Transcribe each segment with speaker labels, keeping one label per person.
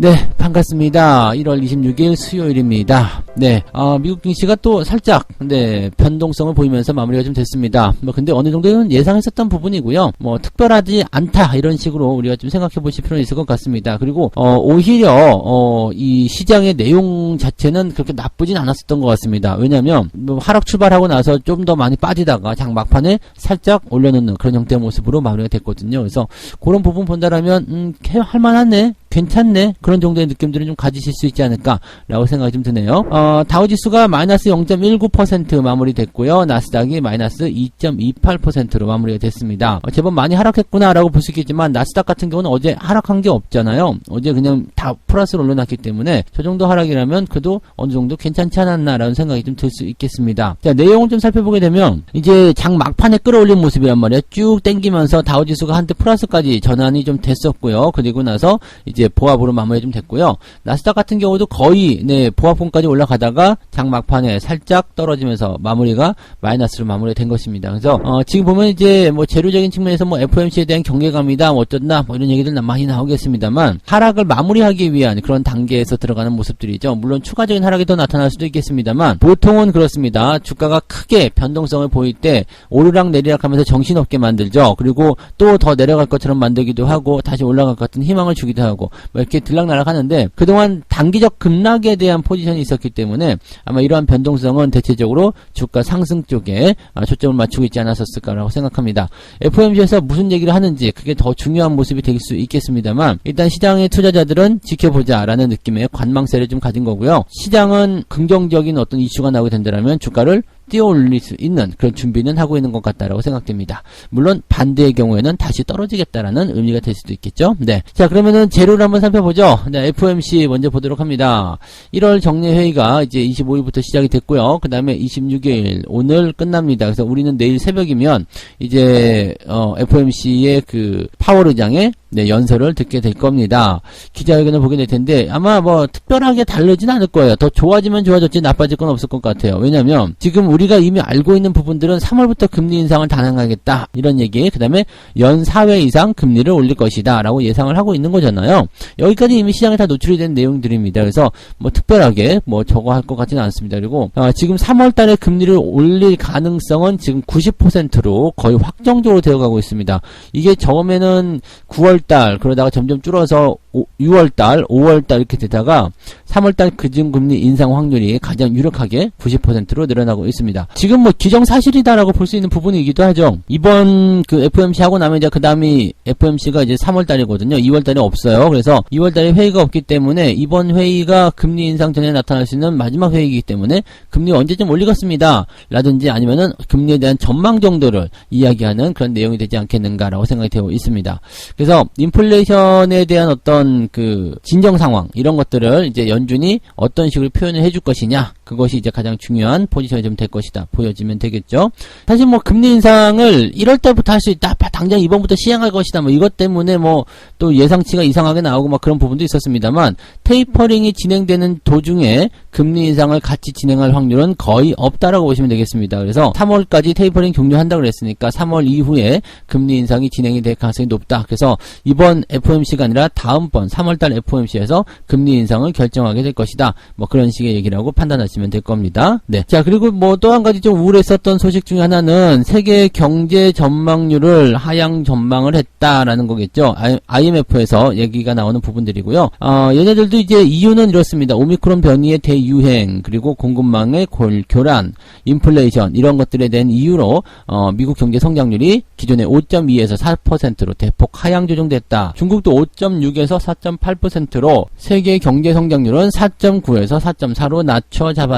Speaker 1: 네, 반갑습니다. 1월 26일 수요일입니다. 네, 어, 미국 증시가 또 살짝, 네, 변동성을 보이면서 마무리가 좀 됐습니다. 뭐, 근데 어느 정도는 예상했었던 부분이고요. 뭐, 특별하지 않다, 이런 식으로 우리가 좀 생각해 보실 필요는 있을 것 같습니다. 그리고, 어, 오히려, 어, 이 시장의 내용 자체는 그렇게 나쁘진 않았었던 것 같습니다. 왜냐면, 뭐 하락 출발하고 나서 좀 더 많이 빠지다가 장 막판에 살짝 올려놓는 그런 형태의 모습으로 마무리가 됐거든요. 그래서, 그런 부분 본다라면, 음, 할만하네? 괜찮네? 그런 정도의 느낌들을 좀 가지실 수 있지 않을까라고 생각이 좀 드네요. 어, 다우지수가 마이너스 0.19% 마무리됐고요. 나스닥이 마이너스 2.28%로 마무리가 됐습니다. 어, 제법 많이 하락했구나라고 볼 수 있겠지만 나스닥 같은 경우는 어제 하락한 게 없잖아요. 어제 그냥 다 플러스로 올려놨기 때문에 저 정도 하락이라면 그래도 어느 정도 괜찮지 않았나라는 생각이 좀 들 수 있겠습니다. 자, 내용을 좀 살펴보게 되면 이제 장 막판에 끌어올린 모습이란 말이에요. 쭉 땡기면서 다우지수가 한때 플러스까지 전환이 좀 됐었고요. 그리고 나서 이제 보합으로 마무리 좀 됐고요. 나스닥 같은 경우도 거의 네 보합권까지 올라가다가 장 막판에 살짝 떨어지면서 마무리가 마이너스로 마무리된 것입니다. 그래서 어, 지금 보면 이제 뭐 재료적인 측면에서 뭐 FOMC에 대한 경계감이다, 뭐 어쩐다, 뭐 이런 얘기들 많이 나오겠습니다만 하락을 마무리하기 위한 그런 단계에서 들어가는 모습들이죠. 물론 추가적인 하락이 더 나타날 수도 있겠습니다만 보통은 그렇습니다. 주가가 크게 변동성을 보일 때 오르락 내리락 하면서 정신없게 만들죠. 그리고 또 더 내려갈 것처럼 만들기도 하고 다시 올라갈 것 같은 희망을 주기도 하고 뭐 이렇게 들락날락 하는데 그동안 단기적 급락에 대한 포지션이 있었기 때문에 아마 이러한 변동성은 대체적으로 주가 상승 쪽에 아, 초점을 맞추고 있지 않았었을까라고 생각합니다. FOMC에서 무슨 얘기를 하는지 그게 더 중요한 모습이 될 수 있겠습니다만 일단 시장의 투자자들은 지켜보자 라는 느낌의 관망세를 좀 가진 거고요. 시장은 긍정적인 어떤 이슈가 나오게 된다면 주가를 뛰어올릴 수 있는 그런 준비는 하고 있는 것 같다라고 생각됩니다. 물론 반대의 경우에는 다시 떨어지겠다라는 의미가 될 수도 있겠죠. 네. 자, 그러면은 재료를 한번 살펴보죠. 네, FOMC 먼저 보도록 합니다. 1월 정례 회의가 이제 25일부터 시작이 됐고요. 그 다음에 26일 오늘 끝납니다. 그래서 우리는 내일 새벽이면 이제 어, FOMC의 그 파월 의장의 네, 연설을 듣게 될 겁니다. 기자회견을 보게 될 텐데 아마 뭐 특별하게 다르진 않을 거예요. 더 좋아지면 좋아졌지 나빠질 건 없을 것 같아요. 왜냐면 지금 우리 가 이미 알고 있는 부분들은 3월부터 금리 인상을 단행하겠다 이런 얘기 그 다음에 연 4회 이상 금리를 올릴 것이다 라고 예상을 하고 있는 거잖아요. 여기까지 이미 시장에 다 노출이 된 내용들입니다. 그래서 뭐 특별하게 뭐 저거 할 것 같지는 않습니다. 그리고 어, 지금 3월 달에 금리를 올릴 가능성은 지금 90%로 거의 확정적으로 되어가고 있습니다. 이게 처음에는 9월 달 그러다가 점점 줄어서 6월 달, 5월 달 이렇게 되다가 3월 달 기준금리 인상 확률이 가장 유력하게 90%로 늘어나고 있습니다. 지금 뭐 기정사실이다라고 볼 수 있는 부분이기도 하죠. 이번 그 FOMC 하고 나면 이제 그 다음이 FOMC가 이제 3월 달이거든요. 2월 달에 없어요. 그래서 2월 달에 회의가 없기 때문에 이번 회의가 금리 인상 전에 나타날 수 있는 마지막 회의이기 때문에 금리 언제쯤 올리겠습니다. 라든지 아니면은 금리에 대한 전망 정도를 이야기하는 그런 내용이 되지 않겠는가라고 생각이 되고 있습니다. 그래서 인플레이션에 대한 어떤 그 진정 상황 이런 것들을 이제 연준이 어떤 식으로 표현을 해줄 것이냐 그것이 이제 가장 중요한 포지션이 좀 될 것이다 보여지면 되겠죠. 사실 뭐 금리 인상을 1월 달부터 할 수 있다. 당장 이번부터 시행할 것이다. 뭐 이것 때문에 뭐 또 예상치가 이상하게 나오고 막 그런 부분도 있었습니다만 테이퍼링이 진행되는 도중에 금리 인상을 같이 진행할 확률은 거의 없다라고 보시면 되겠습니다. 그래서 3월까지 테이퍼링 종료한다고 그랬으니까 3월 이후에 금리 인상이 진행이 될 가능성이 높다. 그래서 이번 FOMC가 아니라 다음번 3월달 FOMC에서 금리 인상을 결정하게 될 것이다. 뭐 그런 식의 얘기라고 판단하시면 될 겁니다. 네. 자 그리고 뭐 또 한 가지 좀 우울했었던 소식 중에 하나는 세계 경제 전망률을 하향 전망을 했다라는 거겠죠. IMF에서 얘기가 나오는 부분들이고요. 어, 얘네들도 이제 이유는 이렇습니다. 오미크론 변이의 대유행 그리고 공급망의 골, 교란, 인플레이션 이런 것들에 대한 이유로 어, 미국 경제 성장률이 기존의 5.2에서 4%로 대폭 하향 조정됐다. 중국도 5.6에서 4.8%로 세계 경제 성장률은 4.9에서 4.4로 낮춰 잡았다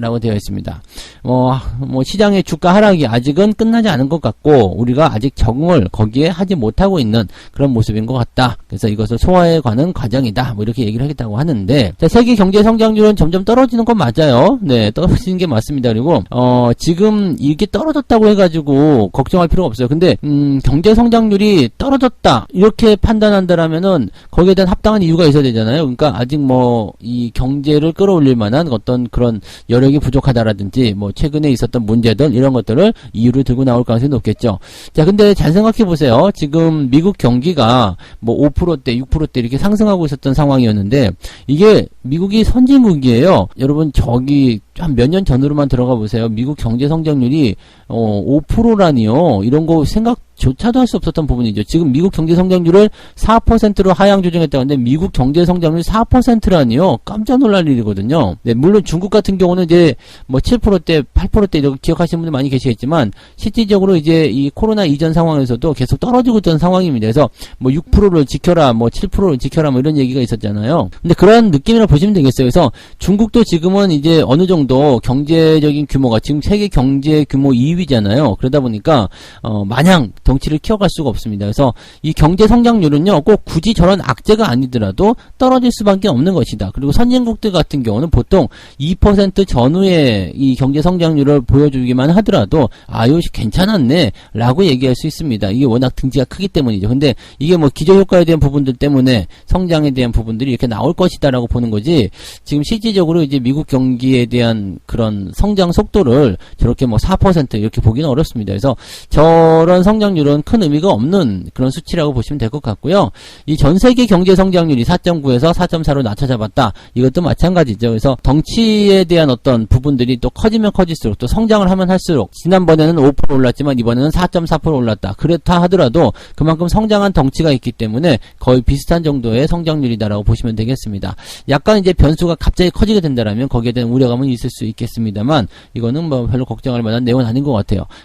Speaker 1: 라고 되어 있습니다. 뭐, 뭐 시장의 주가 하락이 아직은 끝나지 않은 것 같고 우리가 아직 적응을 거기에 하지 못하고 있는 그런 모습인 것 같다. 그래서 이것을 소화해 가는 과정이다. 뭐 이렇게 얘기를 하겠다고 하는데 자, 세계 경제 성장률은 점점 떨어지는 건 맞아요. 네, 떨어지는 게 맞습니다. 그리고 어, 지금 이게 떨어졌다고 해가지고 걱정할 필요가 없어요. 근데 음, 경제 성장률이 떨어졌다 이렇게 판단한다라면은 거기에 대한 합당한 이유가 있어야 되잖아요. 그러니까 아직 뭐 이 경제를 끌어올릴 만한 어떤 그런 여력이 부족하다라든지 뭐 최근에 있었던 문제들 이런 것들을 이유로 들고 나올 가능성이 높겠죠. 자, 근데 잘 생각해 보세요. 지금 미국 경기가 뭐 5%대, 6%대 이렇게 상승하고 있었던 상황이었는데 이게 미국이 선진국이에요. 여러분 저기 한 몇 년 전으로만 들어가 보세요. 미국 경제 성장률이 어 5%라니요. 이런 거 생각조차도 할 수 없었던 부분이죠. 지금 미국 경제 성장률을 4%로 하향 조정했다는데 미국 경제 성장률 4%라니요. 깜짝 놀랄 일이거든요. 네, 물론 중국 같은 경우는 이제 뭐 7%대, 8%대 이렇게 기억하시는 분들 많이 계시겠지만 실질적으로 이제 이 코로나 이전 상황에서도 계속 떨어지고 있던 상황입니다. 그래서 뭐 6%를 지켜라, 뭐 7%를 지켜라, 뭐 이런 얘기가 있었잖아요. 근데 그런 느낌이라 보시면 되겠어요. 그래서 중국도 지금은 이제 어느 정도 경제적인 규모가 지금 세계 경제 규모 2위 잖아요. 그러다 보니까 어 마냥 덩치를 키워갈 수가 없습니다. 그래서 이 경제 성장률은요, 꼭 굳이 저런 악재가 아니더라도 떨어질 수밖에 없는 것이다. 그리고 선진국들 같은 경우는 보통 2% 전후의 이 경제 성장률을 보여주기만 하더라도 아유 괜찮았네라고 얘기할 수 있습니다. 이게 워낙 등지가 크기 때문이죠. 근데 이게 뭐 기저 효과에 대한 부분들 때문에 성장에 대한 부분들이 이렇게 나올 것이다라고 보는 거지. 지금 실질적으로 이제 미국 경기에 대한 그런 성장 속도를 저렇게 뭐 4% 이렇게 보기는 어렵습니다. 그래서 저런 성장률은 큰 의미가 없는 그런 수치라고 보시면 될 것 같고요. 이 전 세계 경제 성장률이 4.9에서 4.4로 낮춰잡았다. 이것도 마찬가지죠. 그래서 덩치에 대한 어떤 부분들이 또 커지면 커질수록 또 성장을 하면 할수록 지난번에는 5% 올랐지만 이번에는 4.4% 올랐다. 그렇다 하더라도 그만큼 성장한 덩치가 있기 때문에 거의 비슷한 정도의 성장률이다라고 보시면 되겠습니다. 약간 이제 변수가 갑자기 커지게 된다라면 거기에 대한 우려감은 있을 수 있겠습니다만 이거는 뭐 별로 걱정할 만한 내용은 아닌 것 같아요.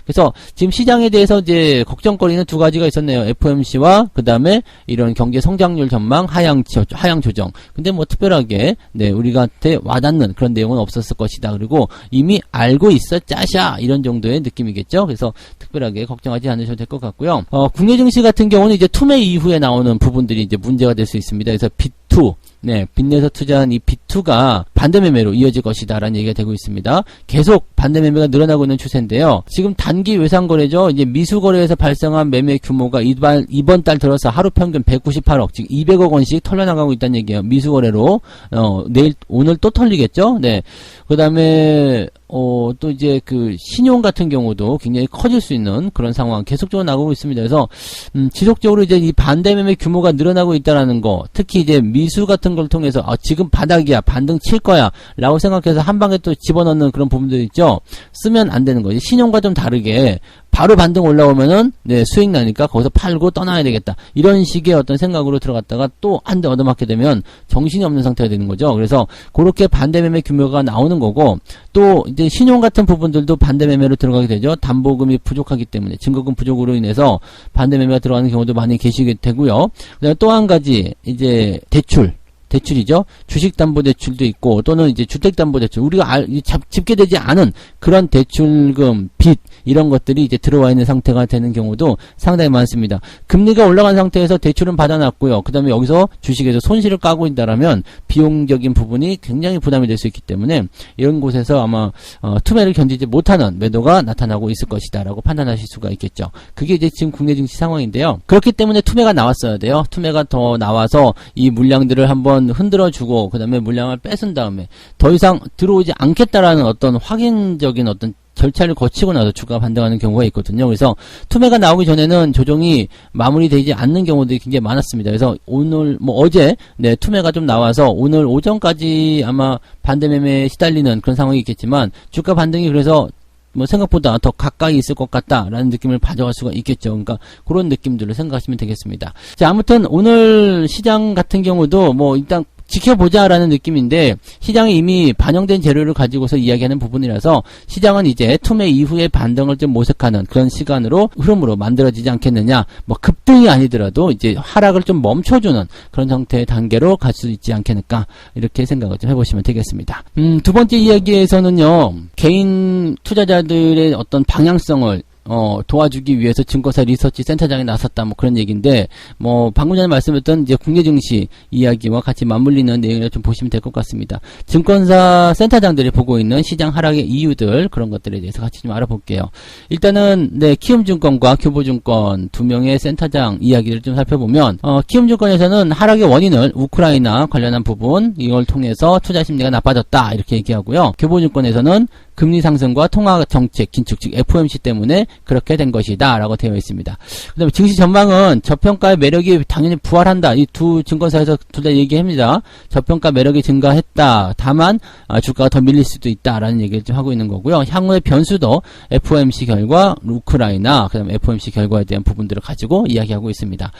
Speaker 1: 그래서 지금 시장에 대해서 이제 걱정거리는 두 가지가 있었네요. FOMC와 그 다음에 이런 경제 성장률 전망 하향 조- 하향 조정. 근데 뭐 특별하게 네 우리한테 와닿는 그런 내용은 없었을 것이다. 그리고 이미 알고 있어 짜샤 이런 정도의 느낌이겠죠. 그래서 특별하게 걱정하지 않으셔도 될 것 같고요. 어, 국내 증시 같은 경우는 이제 투매 이후에 나오는 부분들이 이제 문제가 될 수 있습니다. 그래서 빚 2 네, 빚내서 투자한 이 빚2가 반대 매매로 이어질 것이다 라는 얘기가 되고 있습니다. 계속 반대 매매가 늘어나고 있는 추세인데요. 지금 단기 외상 거래죠. 이제 미수 거래에서 발생한 매매 규모가 이번 이번 달 들어서 하루 평균 198억, 즉 200억 원씩 털려나가고 있다는 얘기예요. 미수 거래로 어, 내일 오늘 또 털리겠죠. 네. 그 다음에 어, 또 이제 그 신용 같은 경우도 굉장히 커질 수 있는 그런 상황 계속적으로 나오고 있습니다. 그래서 음, 지속적으로 이제 이 반대 매매 규모가 늘어나고 있다라는 거, 특히 이제 미수 같은 걸 통해서 아, 지금 바닥이야, 반등 칠 거야라고 생각해서 한 방에 또 집어넣는 그런 부분들 있죠. 쓰면 안 되는 거지. 신용과 좀 다르게 바로 반등 올라오면은 네, 수익 나니까 거기서 팔고 떠나야 되겠다. 이런 식의 어떤 생각으로 들어갔다가 또 한 대 얻어맞게 되면 정신이 없는 상태가 되는 거죠. 그래서 그렇게 반대 매매 규모가 나오는 거고 또 이제 신용 같은 부분들도 반대 매매로 들어가게 되죠. 담보금이 부족하기 때문에 증거금 부족으로 인해서 반대 매매가 들어가는 경우도 많이 계시게 되고요. 그다음에 또 한 가지 이제 대출 대출이죠. 주식담보대출도 있고 또는 이제 주택담보대출 우리가 알, 집계되지 않은 그런 대출금 빚 이런 것들이 이제 들어와 있는 상태가 되는 경우도 상당히 많습니다. 금리가 올라간 상태에서 대출은 받아놨고요. 그 다음에 여기서 주식에서 손실을 까고 있다라면 비용적인 부분이 굉장히 부담이 될 수 있기 때문에 이런 곳에서 아마 어, 투매를 견디지 못하는 매도가 나타나고 있을 것이다 라고 판단하실 수가 있겠죠. 그게 이제 지금 국내 증시 상황인데요. 그렇기 때문에 투매가 나왔어야 돼요. 투매가 더 나와서 이 물량들을 한번 흔들어주고 그다음에 물량을 뺏은 다음에 더 이상 들어오지 않겠다라는 어떤 확인적인 어떤 절차를 거치고 나서 주가가 반등하는 경우가 있거든요. 그래서 투매가 나오기 전에는 조정이 마무리되지 않는 경우들이 굉장히 많았습니다. 그래서 오늘 뭐 어제 네 투매가 좀 나와서 오늘 오전까지 아마 반대 매매에 시달리는 그런 상황이 있겠지만 주가 반등이 그래서 뭐 생각보다 더 가까이 있을 것 같다라는 느낌을 가져갈 수가 있겠죠. 그러니까 그런 느낌들을 생각하시면 되겠습니다. 자, 아무튼 오늘 시장 같은 경우도 뭐 일단 지켜보자라는 느낌인데 시장에 이미 반영된 재료를 가지고서 이야기하는 부분이라서 시장은 이제 투매 이후에 반등을 좀 모색하는 그런 시간으로 흐름으로 만들어지지 않겠느냐 뭐 급등이 아니더라도 이제 하락을 좀 멈춰주는 그런 형태의 단계로 갈 수 있지 않겠는가 이렇게 생각을 좀 해보시면 되겠습니다. 음, 두 번째 이야기에서는요 개인 투자자들의 어떤 방향성을 어, 도와주기 위해서 증권사 리서치 센터장이 나섰다 뭐 그런 얘기인데 뭐 방금 전에 말씀드렸던 이제 국내 증시 이야기와 같이 맞물리는 내용을 좀 보시면 될 것 같습니다. 증권사 센터장들이 보고 있는 시장 하락의 이유들 그런 것들에 대해서 같이 좀 알아볼게요. 일단은 네 키움증권과 교보증권 두 명의 센터장 이야기를 좀 살펴보면 어, 키움증권에서는 하락의 원인을 우크라이나 관련한 부분 이걸 통해서 투자 심리가 나빠졌다 이렇게 얘기하고요. 교보증권에서는 금리 상승과 통화 정책 긴축 즉 FOMC 때문에 그렇게 된 것이다 라고 되어 있습니다. 그 다음에 증시 전망은 저평가의 매력이 당연히 부활한다. 이 두 증권사에서 둘 다 얘기합니다. 저평가 매력이 증가했다. 다만 아, 주가가 더 밀릴 수도 있다라는 얘기를 좀 하고 있는 거고요. 향후의 변수도 FOMC 결과, 우크라이나, 그 다음에 FOMC 결과에 대한 부분들을 가지고 이야기하고 있습니다.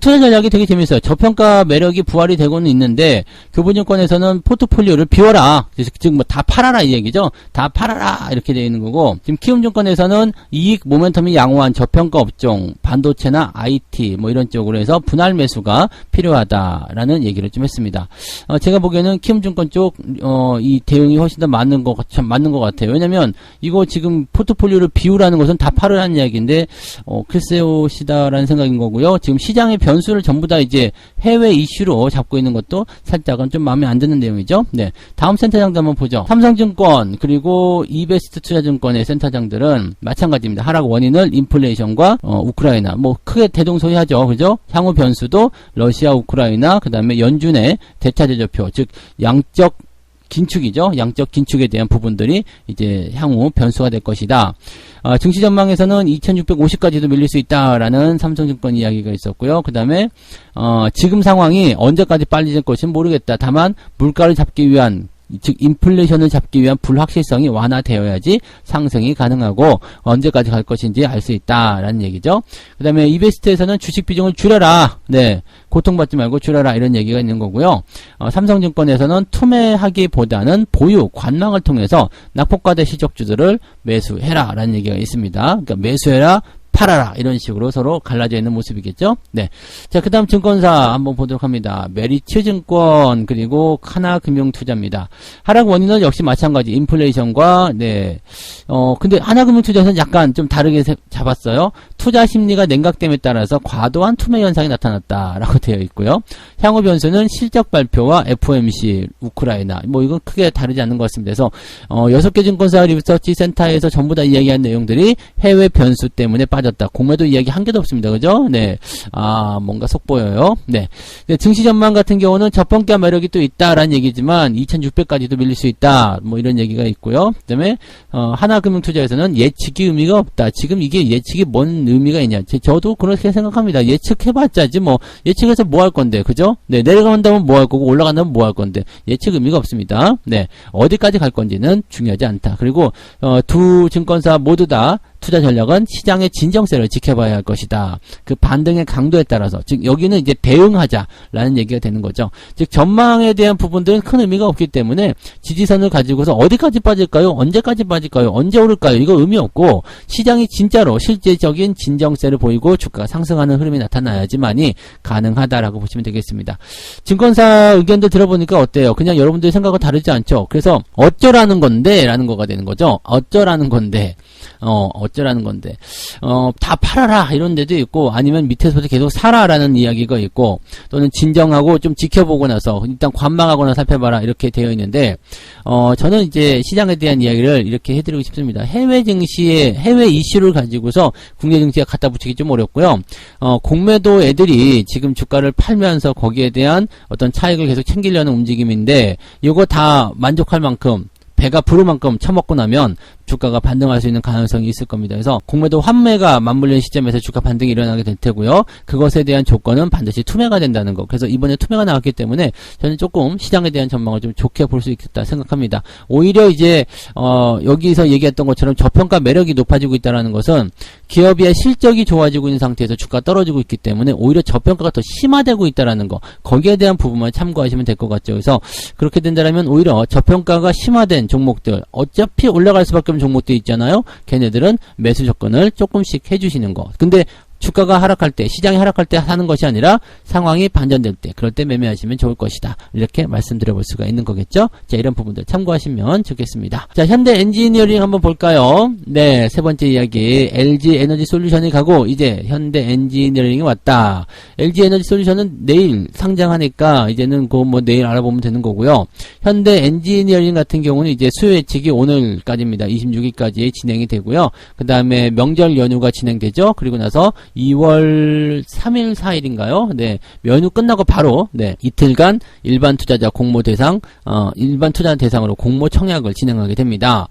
Speaker 1: 투자 전략이 되게 재밌어요. 저평가 매력이 부활이 되고는 있는데 교보증권에서는 포트폴리오를 비워라. 즉 뭐 다 팔아라 이 얘기죠. 다 팔 아라 이렇게 되어 있는 거고 지금 키움증권에서는 이익 모멘텀이 양호한 저평가 업종, 반도체나 IT 뭐 이런 쪽으로 해서 분할 매수가 필요하다라는 얘기를 좀 했습니다. 어, 제가 보기에는 키움증권 쪽 어, 이 대응이 훨씬 더 맞는 것, 참 맞는 것 같아요. 왜냐면 이거 지금 포트폴리오를 비우라는 것은 다 팔으라는 이야기인데 어, 글쎄요 시다라는 생각인 거고요. 지금 시장의 변수를 전부 다 이제 해외 이슈로 잡고 있는 것도 살짝은 좀 마음에 안 드는 내용이죠. 네. 다음 센터장도 한번 보죠. 삼성증권 그리고 이베스트 투자증권의 센터장들은 마찬가지입니다. 하락 원인을 인플레이션과 어, 우크라이나 뭐 크게 대동소이하죠. 그죠? 향후 변수도 러시아, 우크라이나 그다음에 연준의 대차 제조표 즉 양적 긴축이죠. 양적 긴축에 대한 부분들이 이제 향후 변수가 될 것이다. 어, 증시 전망에서는 2650까지도 밀릴 수 있다라는 삼성증권 이야기가 있었고요. 그 다음에 어, 지금 상황이 언제까지 빨리 질 것인지 모르겠다. 다만 물가를 잡기 위한 즉 인플레이션을 잡기 위한 불확실성이 완화되어야지 상승이 가능하고 언제까지 갈 것인지 알 수 있다라는 얘기죠. 그 다음에 이베스트에서는 주식 비중을 줄여라. 네. 고통받지 말고 줄여라 이런 얘기가 있는 거고요. 어, 삼성증권에서는 투매하기보다는 보유 관망을 통해서 낙폭과대 시적주들을 매수해라 라는 얘기가 있습니다. 그러니까 매수해라 팔아라 이런 식으로 서로 갈라져 있는 모습이겠죠. 네. 자, 그다음 증권사 한번 보도록 합니다. 메리츠 증권 그리고 하나금융투자입니다. 하락 원인은 역시 마찬가지 인플레이션과 네. 어 근데 하나금융투자에서는 약간 좀 다르게 세- 잡았어요. 투자 심리가 냉각됨에 따라서 과도한 투매 현상이 나타났다라고 되어 있고요. 향후 변수는 실적 발표와 FOMC 우크라이나 뭐 이건 크게 다르지 않는 것 같습니다. 그래서 어 여섯 개 증권사 리서치 센터에서 전부 다 이야기한 내용들이 해외 변수 때문에 빠 졌다. 공매도 이야기 한 개도 없습니다. 그죠? 네. 아, 뭔가 속 보여요. 네. 근데 증시 전망 같은 경우는 저평가 매력이 또 있다라는 얘기지만 2600까지도 밀릴 수 있다. 뭐 이런 얘기가 있고요. 그다음에 어, 하나금융투자에서는 예측이 의미가 없다. 지금 이게 예측이 뭔 의미가 있냐? 제- 저도 그렇게 생각합니다. 예측해봤자지 뭐 예측해서 뭐 할 건데, 그죠? 네, 내려간다면 뭐 할 거고 올라간다면 뭐 할 건데 예측 의미가 없습니다. 네, 어디까지 갈 건지는 중요하지 않다. 그리고 어, 두 증권사 모두 다 투자 전략은 시장의 진정세를 지켜봐야 할 것이다. 그 반등의 강도에 따라서 즉 여기는 이제 대응하자라는 얘기가 되는 거죠. 즉 전망에 대한 부분들은 큰 의미가 없기 때문에 지지선을 가지고서 어디까지 빠질까요? 언제까지 빠질까요? 언제 오를까요? 이거 의미 없고 시장이 진짜로 실제적인 진정세를 보이고 주가가 상승하는 흐름이 나타나야지만이 가능하다라고 보시면 되겠습니다. 증권사 의견들 들어보니까 어때요? 그냥 여러분들의 생각과 다르지 않죠? 그래서 어쩌라는 건데 라는 거가 되는 거죠. 어쩌라는 건데 어, 어쩌라는 건데. 어, 다 팔아라, 이런 데도 있고, 아니면 밑에서부터 계속 사라라는 이야기가 있고, 또는 진정하고 좀 지켜보고 나서, 일단 관망하거나 살펴봐라, 이렇게 되어 있는데, 어, 저는 이제 시장에 대한 이야기를 이렇게 해드리고 싶습니다. 해외 증시에, 해외 이슈를 가지고서 국내 증시에 갖다 붙이기 좀 어렵고요. 어, 공매도 애들이 지금 주가를 팔면서 거기에 대한 어떤 차익을 계속 챙기려는 움직임인데, 이거 다 만족할 만큼, 배가 부를 만큼 처먹고 나면 주가가 반등할 수 있는 가능성이 있을 겁니다. 그래서 공매도 환매가 맞물리는 시점에서 주가 반등이 일어나게 될 테고요. 그것에 대한 조건은 반드시 투매가 된다는 거. 그래서 이번에 투매가 나왔기 때문에 저는 조금 시장에 대한 전망을 좀 좋게 볼 수 있겠다 생각합니다. 오히려 이제 어 여기서 얘기했던 것처럼 저평가 매력이 높아지고 있다는 것은 기업의 실적이 좋아지고 있는 상태에서 주가가 떨어지고 있기 때문에 오히려 저평가가 더 심화되고 있다는 거. 거기에 대한 부분만 참고하시면 될 것 같죠. 그래서 그렇게 된다면 오히려 저평가가 심화된 종목들 어차피 올라갈 수밖에 종목들 있잖아요. 걔네들은 매수 조건을 조금씩 해주시는 거. 근데 주가가 하락할 때, 시장이 하락할 때 하는 것이 아니라 상황이 반전될 때, 그럴 때 매매하시면 좋을 것이다. 이렇게 말씀드려 볼 수가 있는 거겠죠? 자, 이런 부분들 참고하시면 좋겠습니다. 자, 현대 엔지니어링 한번 볼까요? 네, 세 번째 이야기. LG 에너지 솔루션이 가고, 이제 현대 엔지니어링이 왔다. LG 에너지 솔루션은 내일 상장하니까, 이제는 그 뭐 내일 알아보면 되는 거고요. 현대 엔지니어링 같은 경우는 이제 수요 예측이 오늘까지입니다. 26일까지 진행이 되고요. 그 다음에 명절 연휴가 진행되죠. 그리고 나서 2월 3일, 4일인가요? 네, 연휴 끝나고 바로 네 이틀간 일반 투자자 공모 대상, 어, 일반 투자 대상으로 공모 청약을 진행하게 됩니다.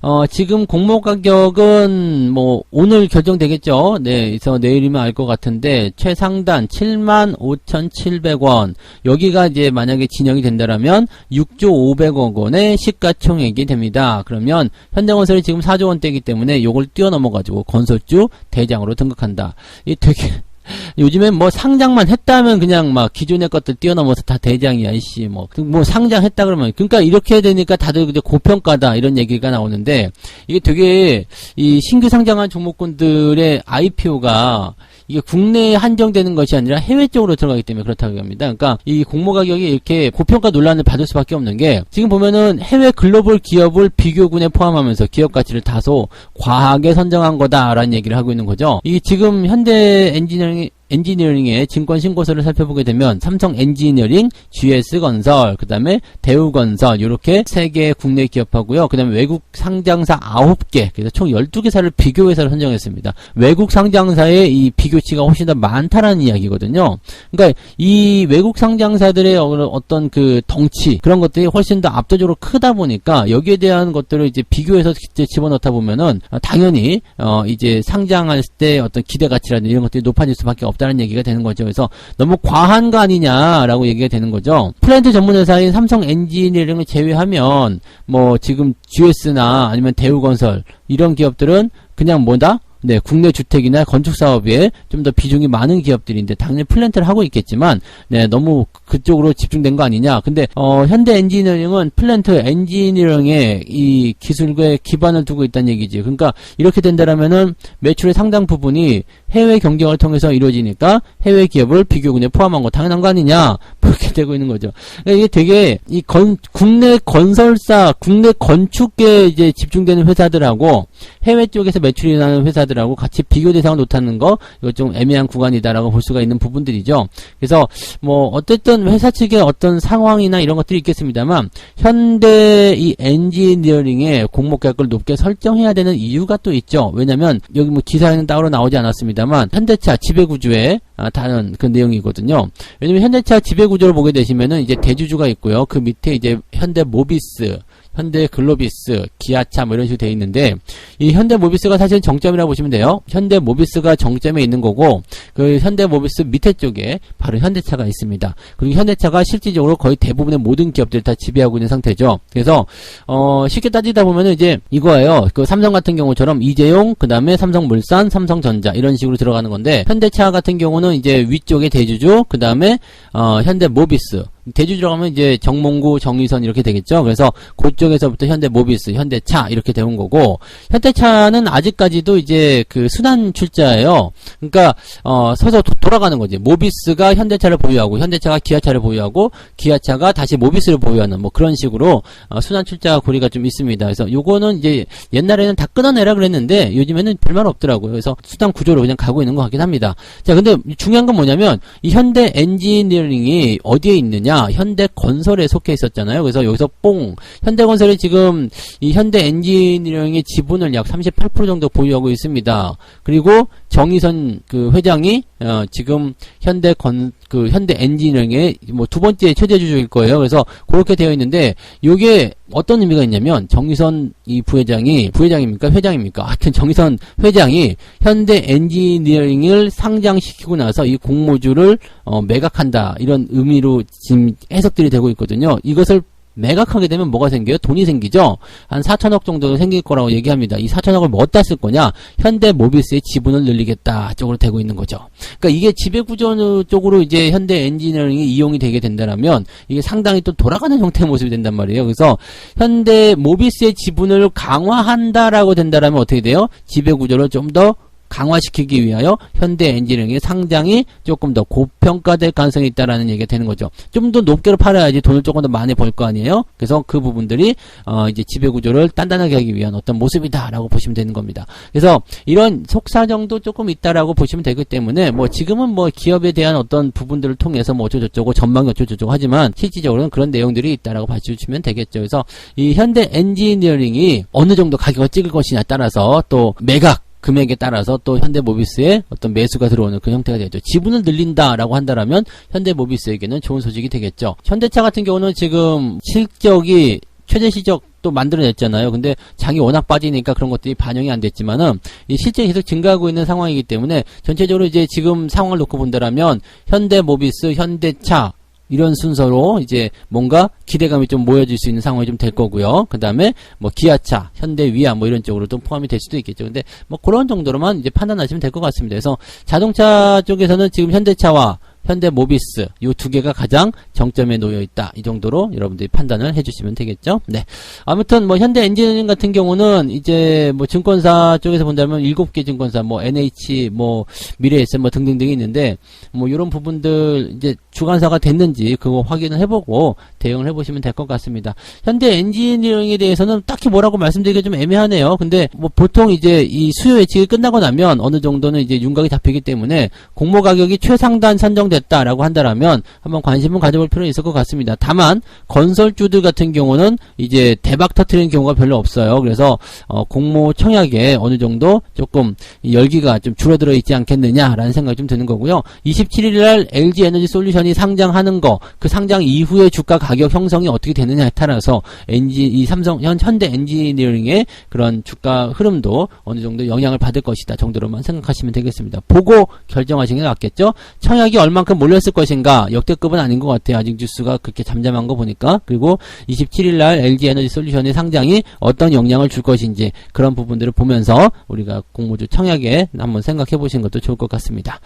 Speaker 1: 어, 지금 공모 가격은 뭐 오늘 결정되겠죠. 네, 그래서 내일이면 알 것 같은데 최상단 75,700원. 여기가 이제 만약에 진영이 된다라면 6조 500억 원의 시가총액이 됩니다. 그러면 현대건설이 지금 4조 원대이기 때문에 요걸 뛰어넘어 가지고 건설주 대장으로 등극한다. 이 되게 요즘엔 뭐 상장만 했다면 그냥 막 기존의 것들 뛰어넘어서 다 대장이야, 이씨. 뭐, 뭐 상장했다 그러면. 그러니까 이렇게 되니까 다들 이제 고평가다 이런 얘기가 나오는데 이게 되게 이 신규 상장한 종목군들의 IPO가 이게 국내에 한정되는 것이 아니라 해외 쪽으로 들어가기 때문에 그렇다고 합니다. 그러니까 이 공모 가격이 이렇게 고평가 논란을 받을 수밖에 없는 게 지금 보면은 해외 글로벌 기업을 비교군에 포함하면서 기업 가치를 다소 과하게 선정한 거다라는 얘기를 하고 있는 거죠. 이 지금 현대 엔지니어링 엔지니어링의 증권 신고서를 살펴보게 되면 삼성 엔지니어링, GS건설, 그 다음에 대우건설 이렇게 세 개의 국내 기업하고요. 그 다음에 외국 상장사 9개, 그래서 총 12개사를 비교회사로 선정했습니다. 외국 상장사의 이 비교치가 훨씬 더 많다라는 이야기거든요. 그러니까 이 외국 상장사들의 어- 어떤 그 덩치 그런 것들이 훨씬 더 압도적으로 크다 보니까 여기에 대한 것들을 이제 비교해서 집어넣다 보면은 어, 당연히 어 이제 상장할 때 어떤 기대 가치라든지 이런 것들이 높아질 수밖에 없다 는 얘기가 되는 거죠. 그래서 너무 과한 거 아니냐라고 얘기가 되는 거죠. 플랜트 전문 회사인 삼성 엔지니어링을 제외하면 뭐 지금 GS나 아니면 대우건설 이런 기업들은 그냥 뭐다? 네, 국내 주택이나 건축 사업에 좀 더 비중이 많은 기업들인데 당연히 플랜트를 하고 있겠지만 네, 너무 그쪽으로 집중된 거 아니냐. 근데 어, 현대 엔지니어링은 플랜트 엔지니어링의 이 기술에 기반을 두고 있다는 얘기지. 그러니까 이렇게 된다라면은 매출의 상당 부분이 해외 경쟁을 통해서 이루어지니까 해외 기업을 비교군에 포함한 거 당연한 거 아니냐. 그렇게 되고 있는 거죠. 그러니까 이게 되게 이 건, 국내 건설사, 국내 건축에 이제 집중되는 회사들하고 해외 쪽에서 매출이 나는 회사들하고 같이 비교 대상을 놓다는 거 이거 좀 애매한 구간이다라고 볼 수가 있는 부분들이죠. 그래서 뭐 어쨌든 회사 측의 어떤 상황이나 이런 것들이 있겠습니다만 현대 이 엔지니어링의 공모 계획을 높게 설정해야 되는 이유가 또 있죠. 왜냐면 여기 뭐 기사에는 따로 나오지 않았습니다 만 현대차 지배구조에 아, 다른 그 내용이거든요. 왜냐면 현대차 지배구조를 보게 되시면은 이제 대주주가 있고요. 그 밑에 이제 현대 모비스 현대 글로비스, 기아차 뭐 이런 식으로 되어 있는데 이 현대 모비스가 사실 정점이라고 보시면 돼요. 현대 모비스가 정점에 있는 거고 그 현대 모비스 밑에 쪽에 바로 현대차가 있습니다. 그리고 현대차가 실질적으로 거의 대부분의 모든 기업들을 다 지배하고 있는 상태죠. 그래서 어 쉽게 따지다 보면은 이제 이거예요. 그 삼성 같은 경우처럼 이재용, 그 다음에 삼성물산, 삼성전자 이런 식으로 들어가는 건데 현대차 같은 경우는 이제 위쪽에 대주주, 그 다음에 어 현대 모비스 대주주라고 하면 이제 정몽구, 정의선 이렇게 되겠죠. 그래서 그쪽에서부터 현대 모비스, 현대차 이렇게 되는 거고 현대차는 아직까지도 이제 그 순환 출자예요. 그러니까 어 서서 도- 돌아가는 거지. 모비스가 현대차를 보유하고 현대차가 기아차를 보유하고 기아차가 다시 모비스를 보유하는 뭐 그런 식으로 어 순환 출자 고리가 좀 있습니다. 그래서 요거는 이제 옛날에는 다 끊어내라 그랬는데 요즘에는 별말 없더라고요. 그래서 수단 구조로 그냥 가고 있는 것 같긴 합니다. 자, 근데 중요한 건 뭐냐면 이 현대 엔지니어링이 어디에 있느냐? 현대 건설에 속해 있었잖아요. 그래서 여기서 뽕 현대 건설이 지금 이 현대 엔지니어링의 지분을 약 38% 정도 보유하고 있습니다. 그리고 정의선 그 회장이 어, 지금 현대 건 그 현대 엔지니어링의 뭐 두 번째 최대 주주일 거예요. 그래서 그렇게 되어 있는데 요게 어떤 의미가 있냐면 정의선 이 부회장이 부회장입니까 회장입니까? 하여튼 정의선 회장이 현대 엔지니어링을 상장시키고 나서 이 공모주를 어, 매각한다 이런 의미로 지금 해석들이 되고 있거든요. 이것을 매각하게 되면 뭐가 생겨요? 돈이 생기죠? 한 4천억 정도 생길 거라고 얘기합니다. 이 4천억을 뭐 어디다 쓸 거냐? 현대 모비스의 지분을 늘리겠다 쪽으로 되고 있는 거죠. 그러니까 이게 지배구조 쪽으로 이제 현대 엔지니어링이 이용이 되게 된다면 이게 상당히 또 돌아가는 형태의 모습이 된단 말이에요. 그래서 현대 모비스의 지분을 강화한다라고 된다면 어떻게 돼요? 지배구조를 좀더 강화시키기 위하여 현대 엔지니어링의 상장이 조금 더 고평가될 가능성이 있다라는 얘기가 되는 거죠. 좀 더 높게 팔아야지 돈을 조금 더 많이 벌 거 아니에요. 그래서 그 부분들이 어 이제 지배 구조를 단단하게 하기 위한 어떤 모습이다라고 보시면 되는 겁니다. 그래서 이런 속사정도 조금 있다라고 보시면 되기 때문에 뭐 지금은 뭐 기업에 대한 어떤 부분들을 통해서 뭐 어쩌고저쩌고 전망이 어쩌고저쩌고 하지만 실질적으로는 그런 내용들이 있다라고 봐주시면 되겠죠. 그래서 이 현대 엔지니어링이 어느 정도 가격을 찍을 것이냐에 따라서 또 매각 금액에 따라서 또 현대모비스에 어떤 매수가 들어오는 그런 형태가 되죠. 지분을 늘린다라고 한다라면 현대모비스에게는 좋은 소식이 되겠죠. 현대차 같은 경우는 지금 실적이 최대 실적 또 만들어냈잖아요. 근데 장이 워낙 빠지니까 그런 것들이 반영이 안 됐지만은 이 실제 계속 증가하고 있는 상황이기 때문에 전체적으로 이제 지금 상황을 놓고 본다라면 현대모비스, 현대차 이런 순서로 이제 뭔가 기대감이 좀 모여질 수 있는 상황이 좀 될 거고요. 그 다음에 뭐 기아차, 현대위아 뭐 이런 쪽으로도 포함이 될 수도 있겠죠. 근데 뭐 그런 정도로만 이제 판단하시면 될 것 같습니다. 그래서 자동차 쪽에서는 지금 현대차와 현대 모비스 이 두 개가 가장 정점에 놓여 있다. 이 정도로 여러분들이 판단을 해주시면 되겠죠. 네. 아무튼 뭐 현대 엔지니어링 같은 경우는 이제 뭐 증권사 쪽에서 본다면 일곱 개 증권사 뭐 NH 뭐 미래에셋 뭐 등등등이 있는데 뭐 이런 부분들 이제 주관사가 됐는지 그거 확인을 해보고 대응을 해보시면 될 것 같습니다. 현대 엔지니어링에 대해서는 딱히 뭐라고 말씀드리기가 좀 애매하네요. 근데 뭐 보통 이제 이 수요 예측이 끝나고 나면 어느 정도는 이제 윤곽이 잡히기 때문에 공모 가격이 최상단 선정 됐다라고 한다라면 한번 관심을 가져볼 필요는 있을 것 같습니다. 다만 건설주들 같은 경우는 이제 대박 터트리는 경우가 별로 없어요. 그래서 어, 공모 청약에 어느 정도 조금 이 열기가 좀 줄어들어 있지 않겠느냐라는 생각이 좀 드는 거고요. 27일 날 LG 에너지 솔루션이 상장하는 거, 그 상장 이후의 주가 가격 형성이 어떻게 되느냐에 따라서 엔지 이 삼성 현 현대 엔지니어링의 그런 주가 흐름도 어느 정도 영향을 받을 것이다 정도로만 생각하시면 되겠습니다. 보고 결정하시는 게 낫겠죠. 청약이 얼 만큼 몰렸을 것인가 역대급은 아닌 것 같아요. 아직 뉴스가 그렇게 잠잠한 거 보니까 그리고 27일 날 LG 에너지 솔루션의 상장이 어떤 영향을 줄 것인지 그런 부분들을 보면서 우리가 공모주 청약에 한번 생각해 보시는 것도 좋을 것 같습니다.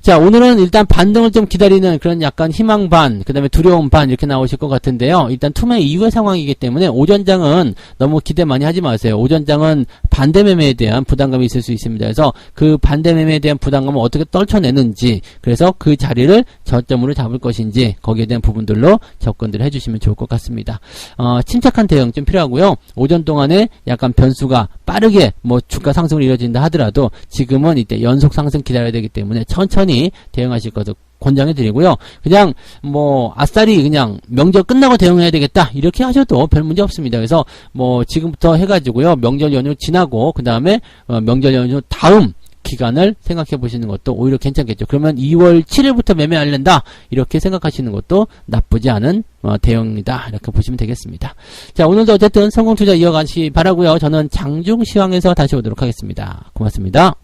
Speaker 1: 자 오늘은 일단 반등을 좀 기다리는 그런 약간 희망 반, 그 다음에 두려움 반 이렇게 나오실 것 같은데요. 일단 투매 이후의 상황이기 때문에 오전장은 너무 기대 많이 하지 마세요. 오전장은 반대 매매에 대한 부담감이 있을 수 있습니다. 그래서 그 반대 매매에 대한 부담감을 어떻게 떨쳐내는지, 그래서 그 자리 를 저점으로 잡을 것인지 거기에 대한 부분들로 접근들 해주시면 좋을 것 같습니다. 어, 침착한 대응 좀 필요하고요. 오전 동안에 약간 변수가 빠르게 뭐 주가 상승을 이뤄진다 하더라도 지금은 이때 연속 상승 기다려야 되기 때문에 천천히 대응하실 것을 권장해 드리고요. 그냥 뭐 아싸리 그냥 명절 끝나고 대응해야 되겠다 이렇게 하셔도 별 문제 없습니다. 그래서 뭐 지금부터 해가지고요 명절 연휴 지나고 그 다음에 어, 명절 연휴 다음 기간을 생각해 보시는 것도 오히려 괜찮겠죠. 그러면 2월 7일부터 매매하려다 이렇게 생각하시는 것도 나쁘지 않은 어, 대응이다 이렇게 보시면 되겠습니다. 자 오늘도 어쨌든 성공 투자 이어가시 바라고요. 저는 장중 시황에서 다시 오도록 하겠습니다. 고맙습니다.